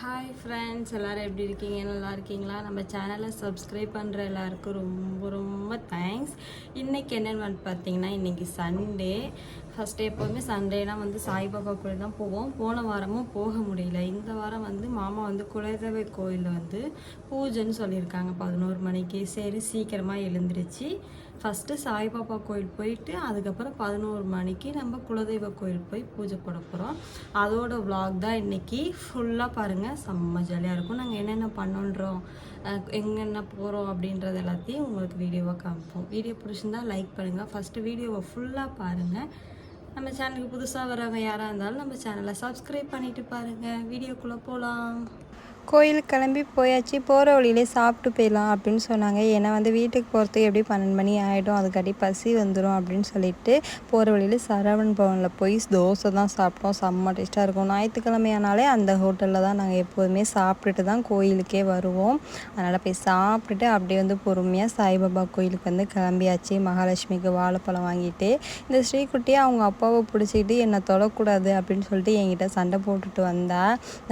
Hi friends எல்லோரும் எப்படி இருக்கீங்க? நல்லா இருக்கீங்களா? நம்ம சேனலை சப்ஸ்கிரைப் பண்ணுற எல்லாருக்கும் ரொம்ப ரொம்ப தேங்க்ஸ் இன்றைக்கி என்னென்னு வந்து பார்த்தீங்கன்னா இன்றைக்கி சண்டே ஃபஸ்ட்டு எப்போதுமே சண்டேனால் வந்து சாய்பாபா கோயில் தான் போவோம். போன வாரமும் போக முடியல. இந்த வாரம் வந்து மாமா வந்து குலதெய்வ கோயிலில் வந்து பூஜைன்னு சொல்லியிருக்காங்க. பதினோரு மணிக்கு. சரி சீக்கிரமாக எழுந்துருச்சு. ஃபஸ்ட்டு சாய்பாபா கோயில் போயிட்டு அதுக்கப்புறம் பதினோரு மணிக்கு நம்ம குலதெய்வ கோயில் போய் பூஜை போட போகிறோம் அதோட vlog தான் இன்றைக்கி ஃபுல்லாக பாருங்கள் செம்ம ஜாலியாக இருக்கும். நாங்கள் என்னென்ன பண்ணுன்றோம் எங்கென்ன போகிறோம் அப்படின்றது எல்லாத்தையும் உங்களுக்கு வீடியோவாக காமிப்போம். வீடியோ பிடிச்சிருந்தால் லைக் பண்ணுங்கள் ஃபஸ்ட்டு வீடியோவை ஃபுல்லாக பாருங்கள் நம்ம சேனலுக்கு புதுசாக வரவங்க யாராக இருந்தாலும் நம்ம சேனலை சப்ஸ்கிரைப் பண்ணிவிட்டு பாருங்கள் வீடியோக்குள்ளே போகலாம் கோயிலுக்கு கிளம்பி போயாச்சு போகிற வழியிலே சாப்பிட்டு போயிடலாம் அப்படின்னு சொன்னாங்க. ஏன்னா வந்து வீட்டுக்கு போகிறதுக்கு எப்படி பன்னெண்டு மணி ஆகிடும் அதுக்காட்டி பசி வந்துடும் அப்படின்னு சொல்லிட்டு போகிற வழியில் சரவண் பவனில் போய் தோசை தான் சாப்பிட்டோம். செம்ம டேஸ்ட்டாக இருக்கும். ஞாயிற்றுக்கிழமையானாலே அந்த ஹோட்டலில் தான் நாங்கள் எப்போதுமே சாப்பிட்டுட்டு தான் கோயிலுக்கே வருவோம். அதனால் போய் சாப்பிட்டுட்டு அப்படியே வந்து பொறுமையாக சாய்பாபா கோயிலுக்கு வந்து கிளம்பியாச்சு. மகாலட்சுமிக்கு வாழைப்பழம் வாங்கிட்டு இந்த ஸ்ரீகுட்டியை அவங்க அப்பாவை பிடிச்சிக்கிட்டு என்னை தொடக்கூடாது அப்படின்னு சொல்லிட்டு என்கிட்ட சண்டை போட்டுட்டு வந்தா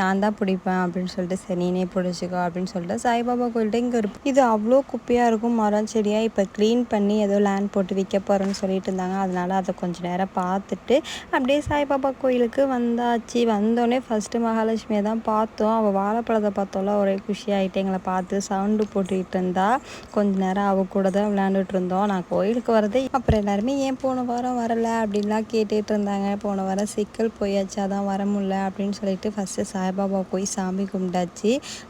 நான் தான் பிடிப்பேன் அப்படின்னு சொல்லிட்டு சரி நீனே பிடிச்சிக்கோ அப்படின்னு சொல்லிட்டு சாய்பாபா கோயில்கிட்ட இங்கே இருக்கும் இது அவ்வளோ குப்பையாக இருக்கும் மரம் செடியாக இப்போ க்ளீன் பண்ணி ஏதோ லேண்ட் போட்டு விற்க போகிறேன்னு சொல்லிட்டு இருந்தாங்க. அதனால் அதை கொஞ்சம் நேரம் பார்த்துட்டு அப்படியே சாய்பாபா கோயிலுக்கு வந்தாச்சு. வந்தோடனே ஃபஸ்ட்டு மகாலட்சுமியை தான் பார்த்தோம். அவள் வாழைப்பழத்தை பார்த்தோம்ல ஒரே குஷியாகிட்டு எங்களை பார்த்து சவுண்டு போட்டுக்கிட்டு இருந்தா. கொஞ்ச நேரம் அவள் கூட தான் விளையாண்டுட்டு இருந்தோம். நான் கோயிலுக்கு வரதே அப்புறம் எல்லாருமே ஏன் போன வாரம் வரல அப்படின்லாம் கேட்டுட்டு இருந்தாங்க. போன வாரம் சிக்கல் போயாச்சு அதான் வர முடியல அப்படின்னு சொல்லிட்டு ஃபஸ்ட்டு சாய்பாபா போய் சாமி கும்பிட்டாச்சு.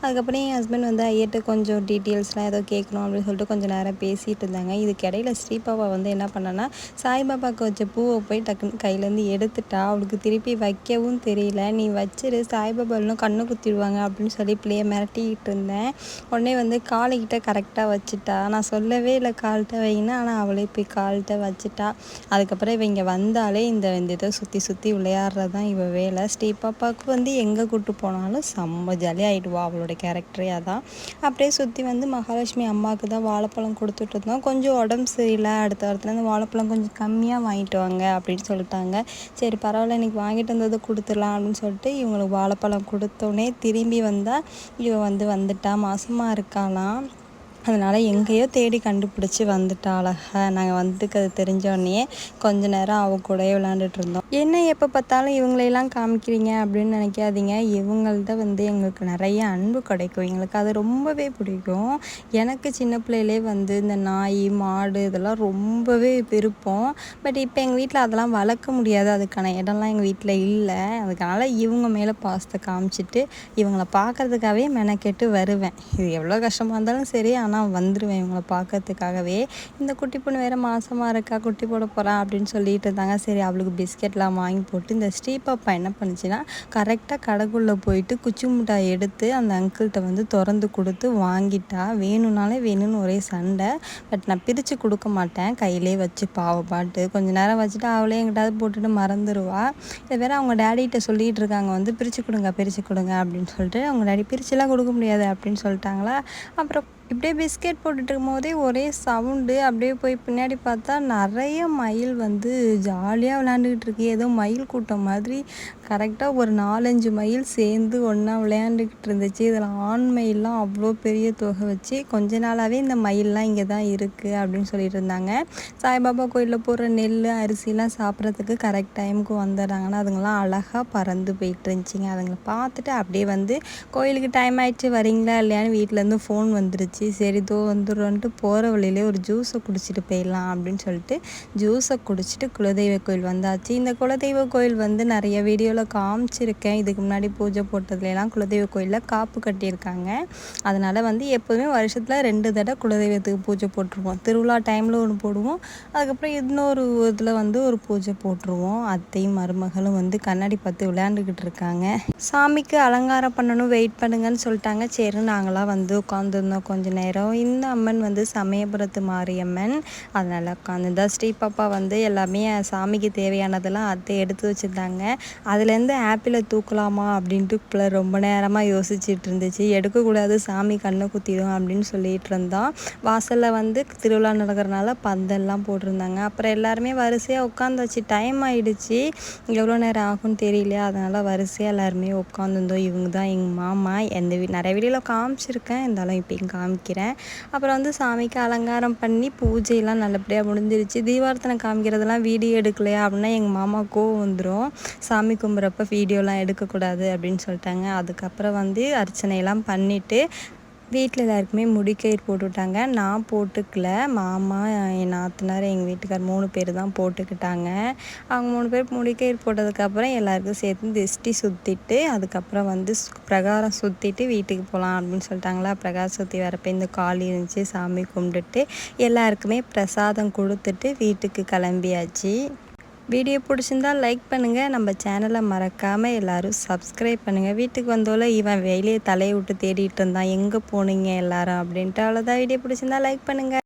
அதுக்கப்புறம் என் ஹஸ்பண்ட் வந்து ஐயர்கிட்ட கொஞ்சம் டீட்டெயில்ஸ்லாம் ஏதோ கேட்கணும் அப்படின்னு சொல்லிட்டு கொஞ்சம் நேரம் பேசிகிட்டு இருந்தாங்க. இதுக்கு இடையில ஸ்ரீபாபா வந்து என்ன பண்ணனா சாய்பாபாவுக்கு வச்ச பூவை போய் டக்குன்னு கையிலேருந்து எடுத்துட்டா அவளுக்கு திருப்பி வைக்கவும் தெரியல. நீ வச்சிரு சாய்பாபா இன்னும் கண்ணு குத்திடுவாங்க அப்படின்னு சொல்லி பிள்ளைய மிரட்டிக்கிட்டு இருந்தேன். உடனே வந்து காலைக்கிட்ட கரெக்டாக வச்சுட்டா. நான் சொல்லவே இல்லை கால்கிட்ட வைங்கன்னா ஆனால் அவளே போய் கால்கிட்ட வச்சுட்டா. அதுக்கப்புறம் இவங்க வந்தாலே இந்த இந்த இதை சுற்றி சுற்றி விளையாடுறது தான் இவ வேலை. ஸ்ரீபாப்பாவுக்கு வந்து எங்கே கூப்பிட்டு போனாலும் செம்ம ஜாலியாக ஆகிடுவா அவளோட கேரக்டரே அதான். அப்படியே சுற்றி வந்து மகாலட்சுமி அம்மாவுக்கு தான் வாழைப்பழம் கொடுத்துட்டு இருந்தோம். கொஞ்சம் உடம்பு சரியில்லை அடுத்த வாரத்தில் அந்த வாழைப்பழம் கொஞ்சம் கம்மியாக வாங்கிட்டு வாங்க அப்படின்னு சொல்லிட்டாங்க. சரி பரவாயில்ல இன்னைக்கு வாங்கிட்டு வந்ததை கொடுத்துடலாம் அப்படின்னு சொல்லிட்டு இவங்களுக்கு வாழைப்பழம் கொடுத்தோடனே திரும்பி வந்தால் இவன் வந்து வந்துட்டா. மாசமாக இருக்காளாம். அதனால் எங்கேயோ தேடி கண்டுபிடிச்சி வந்துட்டா அழகா. நாங்கள் வந்துக்கு அது தெரிஞ்சோடனே கொஞ்ச நேரம் அவ கூடயே விளாண்டுட்டு இருந்தோம். என்ன எப்போ பார்த்தாலும் இவங்களையெல்லாம் காமிக்கிறீங்க? அப்படின்னு நினைக்காதீங்க. இவங்கள்ட்ட வந்து எங்களுக்கு நிறைய அன்பு கிடைக்கும். எங்களுக்கு அது ரொம்பவே பிடிக்கும். எனக்கு சின்ன பிள்ளையிலே வந்து இந்த நாய் மாடு இதெல்லாம் ரொம்பவே விருப்பம். பட் இப்போ எங்கள் வீட்டில் அதெல்லாம் வளர்க்க முடியாது. அதுக்கான இடம்லாம் எங்கள் வீட்டில் இல்லை. அதுக்கான இவங்க மேலே பாசத்தை காமிச்சிட்டு இவங்களை பார்க்கறதுக்காகவே மெனக்கெட்டு வருவேன். இது எவ்வளோ கஷ்டமாக இருந்தாலும் சரி. ஆனால் நான் வந்துடுவேன் இவங்களை பார்க்கறதுக்காகவே. இந்த குட்டி பொண்ணு வேறு மாசமாக இருக்கா குட்டி போட போகிறா அப்படின்னு சொல்லிட்டு இருந்தாங்க. சரி அவளுக்கு பிஸ்கெட்லாம் வாங்கி போட்டு இந்த ஸ்ரீபாப்பா என்ன பண்ணுச்சுன்னா கரெக்டாக கடைக்குள்ளே போயிட்டு குச்சி முட்டாய் எடுத்து அந்த அங்கிள்கிட்ட வந்து திறந்து கொடுத்து வாங்கிட்டா. வேணும்னாலே வேணும்னு ஒரே சண்டை. பட் நான் பிரித்து கொடுக்க மாட்டேன். கையிலே வச்சு பாவப்பாட்டு கொஞ்ச நேரம் வச்சுட்டு அவளே எங்கிட்டாவது போட்டுட்டு மறந்துடுவா இதை வேற அவங்க டேடிகிட்ட சொல்லிகிட்டு இருக்காங்க. வந்து பிரித்து கொடுங்க பிரித்து கொடுங்க அப்படின்னு சொல்லிட்டு அவங்க டேடி பிரிச்சுலாம் கொடுக்க முடியாது அப்படின்னு சொல்லிட்டாங்களா. அப்புறம் இப்படியே பிஸ்கெட் போட்டுட்டு இருக்கும்போதே ஒரே சவுண்டு. அப்படியே போய் பின்னாடி பார்த்தா நிறைய மயில் வந்து ஜாலியாக விளையாண்டுக்கிட்டு இருக்கு ஏதோ மயில் கூட்டம் மாதிரி கரெக்டாக ஒரு நாலஞ்சு மயில் சேர்ந்து ஒன்றா விளையாண்டுக்கிட்டு இருந்துச்சு இதில் ஆண் மயில்லாம் அவ்வளோ பெரிய தொகை வச்சு கொஞ்ச நாளாகவே இந்த மயில்லாம் இங்கே தான் இருக்குது அப்படின்னு சொல்லிட்டு இருந்தாங்க சாய்பாபா கோயிலில் போடுற நெல் அரிசிலாம் சாப்பிட்றதுக்கு கரெக்ட் டைமுக்கு வந்துடுறாங்கன்னா அதுங்களாம் அழகாக பறந்து போயிட்டு இருந்துச்சிங்க அதுங்களை பார்த்துட்டு அப்படியே வந்து கோயிலுக்கு டைம் ஆயிடுச்சு வரீங்களா இல்லையான்னு வீட்டிலேருந்து ஃபோன் வந்துருச்சு. சரி தோ வந்துடுறோன்ட்டு போகிற வழியிலே ஒரு ஜூஸை குடிச்சிட்டு போயிடலாம் அப்படின்னு சொல்லிட்டு ஜூஸை குடிச்சிட்டு குலதெய்வ கோயில் வந்தாச்சு. இந்த குலதெய்வ கோயில் வந்து நிறைய வீடியோவில் காமிச்சிருக்கேன். இதுக்கு முன்னாடி பூஜை போட்டதுலாம் குலதெய்வ கோயிலில் காப்பு கட்டியிருக்காங்க. அதனால் வந்து எப்போதுமே வருஷத்தில் ரெண்டு தடவை குலதெய்வத்துக்கு பூஜை போட்டுருவோம். திருவிழா டைமில் ஒன்று போடுவோம். அதுக்கப்புறம் இன்னொரு இதில் வந்து ஒரு பூஜை போட்டுருவோம். அத்தையும் மருமகளும் வந்து கண்ணாடி பார்த்து விளையாண்டுக்கிட்டு இருக்காங்க. சாமிக்கு அலங்காரம் பண்ணணும் வெயிட் பண்ணுங்கன்னு சொல்லிட்டாங்க. சரி நாங்களாம் வந்து உட்காந்துருந்தோம் கொஞ்சம் கொஞ்ச நேரம். இந்த அம்மன் வந்து சமயபுரத்து மாரியம்மன். அதனால் உட்காந்துருந்தா ஸ்ரீபாப்பா வந்து எல்லாமே சாமிக்கு தேவையானதெல்லாம் அத்தை எடுத்து வச்சுருந்தாங்க. அதுலேருந்து ஆப்பிளை தூக்கலாமா அப்படின்ட்டு பிள்ளை ரொம்ப நேரமாக யோசிச்சுட்டு இருந்துச்சு. எடுக்கக்கூடாது சாமி கண்ணை குத்திடும் அப்படின்னு சொல்லிட்டு இருந்தோம் வாசலில் வந்து திருவிழா நடக்கிறனால பந்தல்லாம் போட்டிருந்தாங்க. அப்புறம் எல்லாருமே வரிசையாக உட்காந்தாச்சு டைம் ஆகிடுச்சு எவ்வளோ நேரம் ஆகும்னு தெரியல அதனால் வரிசையாக எல்லாருமே உட்காந்துருந்தோம் இவங்க தான் எங்கள் மாமா. எந்த வீ நிறைய வீடியோவில் காமிச்சிருக்கேன். இருந்தாலும் இப்போயும் காமிக்கிறேன். அப்புறம் வந்து சாமிக்கு அலங்காரம் பண்ணி பூஜையெல்லாம் நல்லபடியாக முடிஞ்சிருச்சு. தீபார்த்தனை காமிக்கிறதெல்லாம் வீடியோ எடுக்கலையா அப்படின்னா எங்கள் மாமா கோவம் வந்துடும் சாமி கும்பிட்றப்ப வீடியோலாம் எடுக்கக்கூடாது அப்படின்னு சொல்லிட்டாங்க. அதுக்கப்புறம் வந்து அர்ச்சனையெல்லாம் பண்ணிவிட்டு வீட்டில் எல்லாருக்குமே முடிக்கயிறு போட்டு விட்டாங்க நான் போட்டுக்கல. மாமா என் நாத்தனார் எங்கள் வீட்டுக்கார் மூணு பேர் தான் போட்டுக்கிட்டாங்க. அவங்க மூணு பேர் முடிக்கயிறு போட்டதுக்கப்புறம் எல்லாருக்கும் சேர்த்து திஷ்டி சுற்றிட்டு அதுக்கப்புறம் வந்து சு- பிரகாரம் சுற்றிட்டு வீட்டுக்கு போகலாம் அப்படின்னு சொல்லிட்டாங்களா. பிரகாரம் சுற்றி வரப்போ இந்த காலி இருந்துச்சு சாமி கும்பிட்டுட்டு எல்லாருக்குமே பிரசாதம் கொடுத்துட்டு வீட்டுக்கு கிளம்பியாச்சு. வீடியோ பிடிச்சிருந்தா லைக் பண்ணுங்கள் நம்ம சேனலை மறக்காமல் எல்லோரும் சப்ஸ்கிரைப் பண்ணுங்கள் வீட்டுக்கு வந்தோல இவன் வெளியே தலையை விட்டு தேடிட்டு இருந்தான். எங்கே போனீங்க எல்லாரும் அப்படின்ட்டு. அவ்வளோதான் வீடியோ பிடிச்சிருந்தா லைக் பண்ணுங்கள்